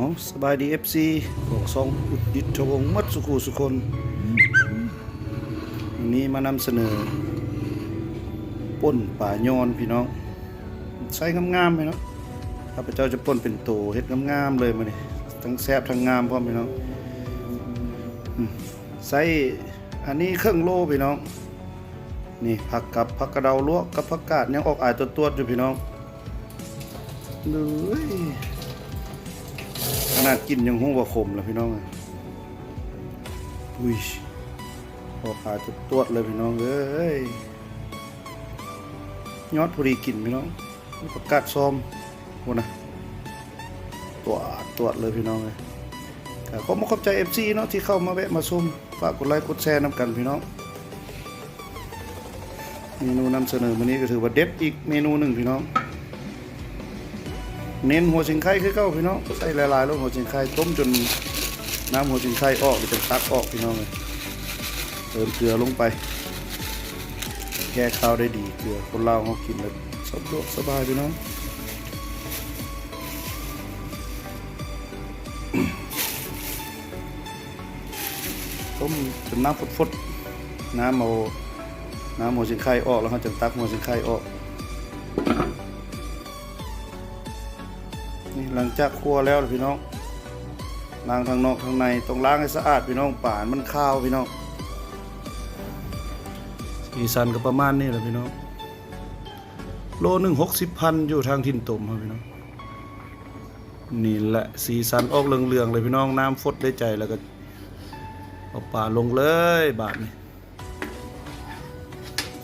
เอาสบายดีเอฟซีของซองอุดดิตทวงมัดสุขุสุคนวันนี้มานำเสนอป่นป่ายอนพี่น้องใส่งามๆไหมเนาะข้าพเจ้าจะป่นเป็นโตเฮ็ดงามๆเลยมาเนี่ทั้งแซบทั้งงามพร้อมพี่น้องใส่อันนี้เครื่องโล่พี่น้อง นี่ผักกับผักกระเดาลวกกับผักกาดยังออกอายตัวๆอยู่พี่น้องเลย นาดกินยังหูว่าขมแล้วพี่น้องอุ้ยออกอายตัวๆเลยพี่น้องเอ้ยยอดพอดีกินพี่น้องนี่ผักาดซ้อมโหนะตัวตัวเลยพี่น้องเลยก็ขอมาขอบใจ FC เนาะที่เข้ามาแวะมาชมฝากกดไลค์กดแชร์นำกันพี่น้องเมนูนำเสนอวันนี้ก็ถือว่าเด็ดอีกเมนูหนึ่งพี่น้อง เน้นหัวชิงไข่คือเก้าพี่น้องใส่หลายล้วหัวชิงไข่ต้มจนน้ำหัวชิงไข่ออกจนตักออกพี่น้องเลยเติมเกลือลงไป แก้ข้าวได้ดีเกลือคนลาวเขากินแล้วสะดวกสบายพี่น้องต้มจนน้ำฟดๆน้ำเอาน้ำหัวสิงไข่ออกแล้วเขาจะตักหัวสิงไข่ออก ลังจากคั่วแล้วล่ะพี่น้องล้างทางนอกทางในต้องล้างให้สะอาดพี่น้องป่านมันข้าวพี่น้องสีสันก็ประมาณนี้แหละพี่น้องโลหนึ่งหกสิบพันอยู่ทางทินตมครับพี่น้องนี่แหละสีสันออกเหลืองๆเลยพี่น้องน้ำฟดได้ใจแล้วก็เอาป่าลงเลยบาทนี้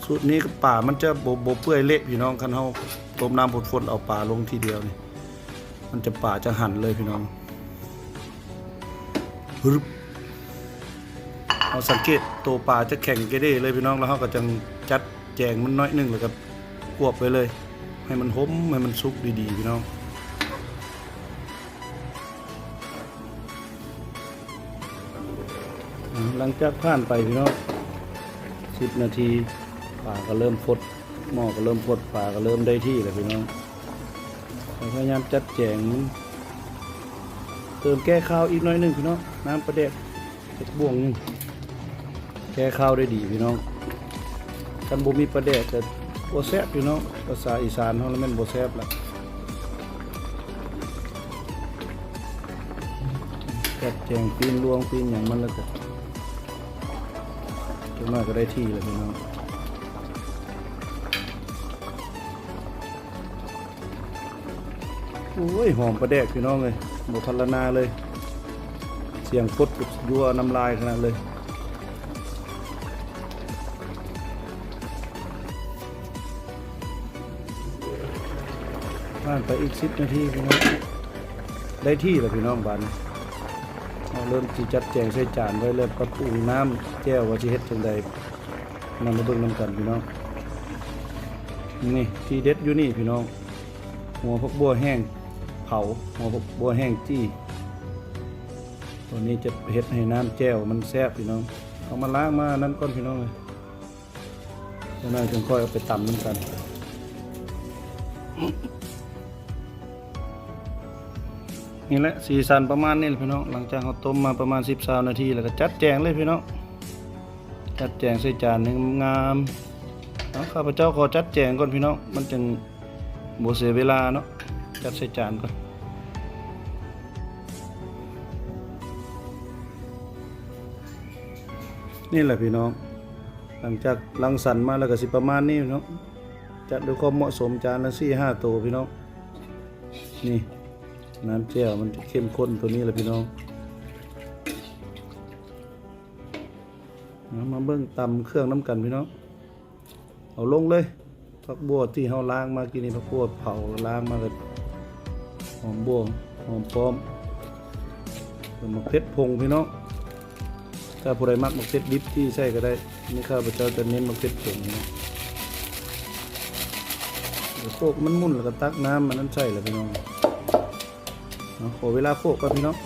สูตรนี้ก็ป่ามันจะโบโบเปื่อยเละพี่น้องคันเฮาต้มน้ำผดฝนเอาป่าลงทีเดียวนี่ มันจะป่าจะหั่นเลยพี่น้องรึบเอาสังเกตตัวป่าจะแข็งเกเด้เลยพี่น้องแล้วเฮาก็จังจัดแจงมันน้อยนึงแล้วก็กวบไปเลย ให้มันหอมให้มันสุกดีๆพี่น้องหลังจากผ่านไปพี่น้องสิบนาทีป่าก็เริ่มฟดหม้อก็เริ่มฟดป่าก็เริ่มได้ที่แล้วพี่น้อง พยายามจัดแจง เติมแก้ข้าวอีกน้อยหนึ่งพี่น้องน้ำประเด็ดเจ็ดบ่วงนึงแก้ข้าวได้ดีพี่น้องกันบ่มีประเด็ดแต่โบแซบพี่น้องภาษาอีสานเขาแล้วแม่นโบแซบละจัดแจงปีนลวงปีนอย่างมันแล้วก็จนมากก็ได้ที่เลยพี่น้อง โอ้ยหอมประแดกพี่น้องเลยหมดพัลนาเลย เสียงฟดกับยัวน้ำลายขนาดเลยผ่านไปอีกสิบนาทีพี่น้องได้ที่แล้วพี่น้องบ้านเราเริ่มสิจัดแจงใส่จานไว้เริ่มปรับปรุงน้ำแก้วว่าสิเฮ็ดจังใดนำมาเบิ่งนำกันพี่น้องนี่ที่เด็ดอยู่นี่พี่น้อง หัวผักบัวแห้ง เผาหัวบัวแห้งจี้ตัวนี้จะเฮ็ดให้น้ำแจ่วมันแซ่บพี่น้อง เอามาล้างมานั่นก่อนพี่น้องเลยแล้วน่าจึงค่อยเอาไปตำน้ำกันนี่แหละสีสันประมาณนี้แหละพี่น้องหลังจากเขาต้มมาประมาณ 10บสานาทีแล้วก็จัดแจงเลยพี่น้องจัดแจงใส่จานให้งามข้าพเจ้าขอจัดแจงก่อนพี่น้องมันจึงโบเสียเวลาเนาะ จัดใส่จานก่อนนี่แหละพี่น้อง หลังจากลังสรรค์มาแล้วก็สิประมาณนี้พี่น้องจัดด้วยความเหมาะสมจานละสี่ห้าตัวพี่น้องนี่น้ำเจียวมันเข้มข้นตัวนี้แหละพี่น้องมาเบิ้งตำเครื่องน้ำกันพี่น้องเอาลงเลยผักบัวที่เราล้างมากินนี่ผักบัวเผาล้างมาเลย หอมบัวหอมป้อมแล้วมาเพชรพงพี่น้องถ้าผู้ใดมักมะเขือดิบที่ใส่ก็ได้นี่ข้าพเจ้าจะเน้นมะเขือผงนะเดี๋ยวโคกมันมุ่นแล้วก็ตักน้ำมันนั่นใส่แหละพี่น้องเอาขอเวลาโคกก่อนพี่น้อง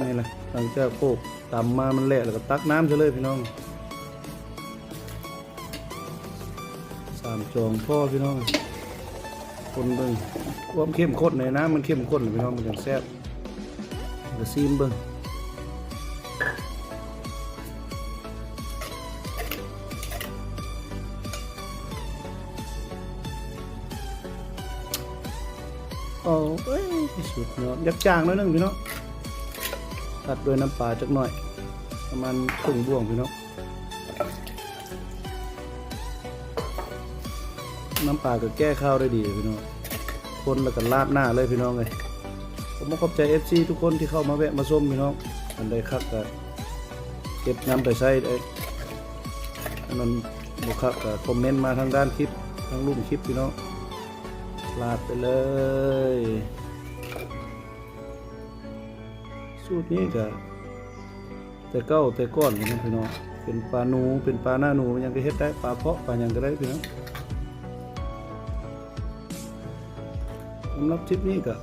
นี่แหละหลังจากโคกตำมามันแหละแล้วก็ตักน้ำเฉยเลยพี่น้องสามจองพ่อพี่น้อง คนเบิ่งความเข้มข้นในน้ำมันเข้มข้นพี่น้องมันจังแซ่บก็ซีมเบิ่งโอ้เอ้ยสุดยอดยักจางหนิดนึงพี่น้องตัดด้วยน้ำปลาจักหน่อย ประมาณครึ่งบ่วงพี่น้อง น้ำปลาก็แก้ข้าวได้ดีพี่น้องคนแล้วก็ราดหน้าเลยพี่น้องเลยผมมาขอบใจ FC ทุกคนที่เข้ามาแวะมาส้มพี่น้องอันใดคักก็เก็บน้ำไปใส่ได้อันนั้นบุคักก็คอมเมนต์มาทางด้านคลิปทางรูปคลิปพี่น้องลาดไปเลย สูตรนี้ก็แต่เก้าแต่ก้อนพี่น้องพี่น้องเป็นปลาหนูเป็นปลาหน้าหนูยังก็เฮ็ดได้ปลาเพาะปลายังก็ได้พี่น้อง สำหรับทริปนี้ก็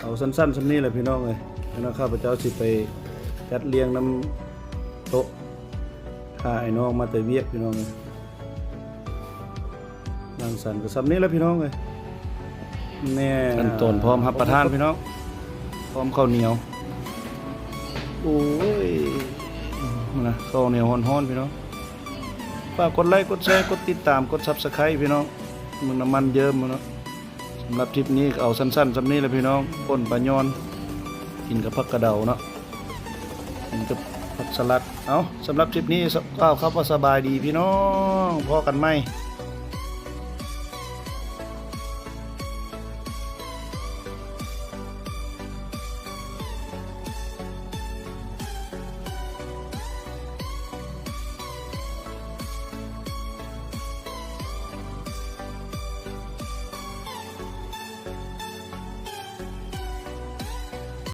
เอาสั้นๆสำนี้แหละพี่น้องเลยพี่น้องข้าพเจ้าสิไปจัดเลี้ยงน้ำโต๊ะหาไอ้น้องมาแต่เวียกพี่น้องเลยนางสันก็สำนี้แหล้วพี่น้องเลยแน่ขั้นตอนพร้อมรับประทานพี่น้อง พร้อมข้าวเหนียว โอ้ยนะข้าวเหนียวฮ้อนๆพี่น้องฝากกดไลค์กดแชร์กดติดตามกดซับสไครต์พี่น้องมันน้ำมันเยิ้มมันเนาะ สำหรับทริปนี้เอาสั้นๆสำนี้แหละพี่น้องป่นปลาย้อน กินกับผักกระเดาเนาะกินกับผักสลัด เอาสำหรับทริปนี้ก็ครับว่าสบายดีพี่น้องพอกันไหม